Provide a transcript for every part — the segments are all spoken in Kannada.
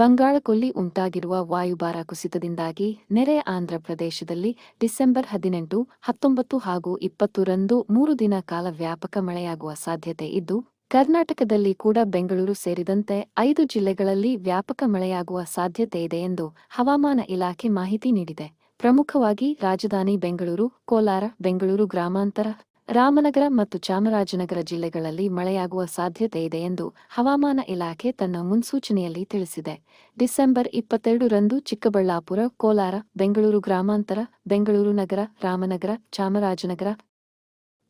ಬಂಗಾಳಕೊಲ್ಲಿ ಉಂಟಾಗಿರುವ ವಾಯುಭಾರ ಕುಸಿತದಿಂದಾಗಿ ನೆರೆ ಆಂಧ್ರಪ್ರದೇಶದಲ್ಲಿ ಡಿಸೆಂಬರ್ ಹದಿನೆಂಟು, ಹತ್ತೊಂಬತ್ತು ಹಾಗೂ ಇಪ್ಪತ್ತು ರಂದು ಮೂರು ದಿನ ಕಾಲ ವ್ಯಾಪಕ ಮಳೆಯಾಗುವ ಸಾಧ್ಯತೆ ಇದ್ದು, ಕರ್ನಾಟಕದಲ್ಲಿ ಕೂಡ ಬೆಂಗಳೂರು ಸೇರಿದಂತೆ ಐದು ಜಿಲ್ಲೆಗಳಲ್ಲಿ ವ್ಯಾಪಕ ಮಳೆಯಾಗುವ ಸಾಧ್ಯತೆ ಇದೆ ಎಂದು ಹವಾಮಾನ ಇಲಾಖೆ ಮಾಹಿತಿ ನೀಡಿದೆ. ಪ್ರಮುಖವಾಗಿ ರಾಜಧಾನಿ ಬೆಂಗಳೂರು, ಕೋಲಾರ, ಬೆಂಗಳೂರು ಗ್ರಾಮಾಂತರ ರಾಮನಗರ ಮತ್ತು ಚಾಮರಾಜನಗರ ಜಿಲ್ಲೆಗಳಲ್ಲಿ ಮಳೆಯಾಗುವ ಸಾಧ್ಯತೆ ಇದೆ ಎಂದು ಹವಾಮಾನ ಇಲಾಖೆ ತನ್ನ ಮುನ್ಸೂಚನೆಯಲ್ಲಿ ತಿಳಿಸಿದೆ. ಡಿಸೆಂಬರ್ ಇಪ್ಪತ್ತೆರಡು ರಂದು ಚಿಕ್ಕಬಳ್ಳಾಪುರ, ಕೋಲಾರ, ಬೆಂಗಳೂರು ಗ್ರಾಮಾಂತರ, ಬೆಂಗಳೂರು ನಗರ, ರಾಮನಗರ, ಚಾಮರಾಜನಗರ,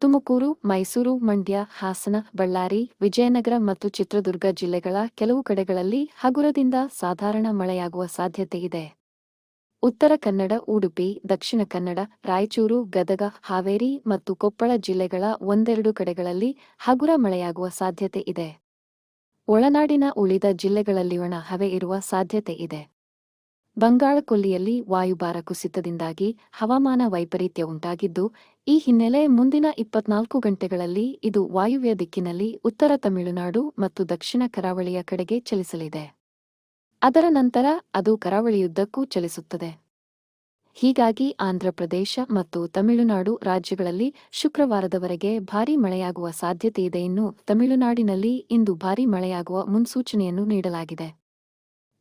ತುಮಕೂರು, ಮೈಸೂರು, ಮಂಡ್ಯ, ಹಾಸನ, ಬಳ್ಳಾರಿ, ವಿಜಯನಗರ ಮತ್ತು ಚಿತ್ರದುರ್ಗ ಜಿಲ್ಲೆಗಳ ಕೆಲವು ಕಡೆಗಳಲ್ಲಿ ಹಗುರದಿಂದ ಸಾಧಾರಣ ಮಳೆಯಾಗುವ ಸಾಧ್ಯತೆಯಿದೆ ಉತ್ತರ ಕನ್ನಡ, ಉಡುಪಿ, ದಕ್ಷಿಣ ಕನ್ನಡ, ರಾಯಚೂರು, ಗದಗ, ಹಾವೇರಿ ಮತ್ತು ಕೊಪ್ಪಳ ಜಿಲ್ಲೆಗಳ ಒಂದೆರಡು ಕಡೆಗಳಲ್ಲಿ ಹಗುರ ಮಳೆಯಾಗುವ ಸಾಧ್ಯತೆ ಇದೆ. ಒಳನಾಡಿನ ಉಳಿದ ಜಿಲ್ಲೆಗಳಲ್ಲಿ ಒಣ ಹವೆ ಇರುವ ಸಾಧ್ಯತೆ ಇದೆ. ಬಂಗಾಳಕೊಲ್ಲಿಯಲ್ಲಿ ವಾಯುಭಾರ ಕುಸಿತದಿಂದಾಗಿ ಹವಾಮಾನ ವೈಪರೀತ್ಯ ಉಂಟಾಗಿದ್ದು, ಈ ಹಿನ್ನೆಲೆ ಮುಂದಿನ ಇಪ್ಪತ್ನಾಲ್ಕು ಗಂಟೆಗಳಲ್ಲಿ ಇದು ವಾಯುವ್ಯ ದಿಕ್ಕಿನಲ್ಲಿ ಉತ್ತರ ತಮಿಳುನಾಡು ಮತ್ತು ದಕ್ಷಿಣ ಕರಾವಳಿಯ ಕಡೆಗೆ ಚಲಿಸಲಿದೆ. ಅದರ ನಂತರ ಅದು ಕರಾವಳಿಯುದ್ದಕ್ಕೂ ಚಲಿಸುತ್ತದೆ. ಹೀಗಾಗಿ ಆಂಧ್ರಪ್ರದೇಶ ಮತ್ತು ತಮಿಳುನಾಡು ರಾಜ್ಯಗಳಲ್ಲಿ ಶುಕ್ರವಾರದವರೆಗೆ ಭಾರೀ ಮಳೆಯಾಗುವ ಸಾಧ್ಯತೆಯಿದೆ ಇನ್ನು ತಮಿಳುನಾಡಿನಲ್ಲಿ ಇಂದು ಭಾರೀ ಮಳೆಯಾಗುವ ಮುನ್ಸೂಚನೆಯನ್ನು ನೀಡಲಾಗಿದೆ.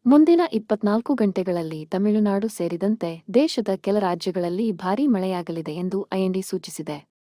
ಮುಂದಿನ ಇಪ್ಪತ್ನಾಲ್ಕು ಗಂಟೆಗಳಲ್ಲಿ ತಮಿಳುನಾಡು ಸೇರಿದಂತೆ ದೇಶದ ಕೆಲ ರಾಜ್ಯಗಳಲ್ಲಿ ಭಾರೀ ಮಳೆಯಾಗಲಿದೆ ಎಂದು ಐಎನ್ಡಿ ಸೂಚಿಸಿದೆ.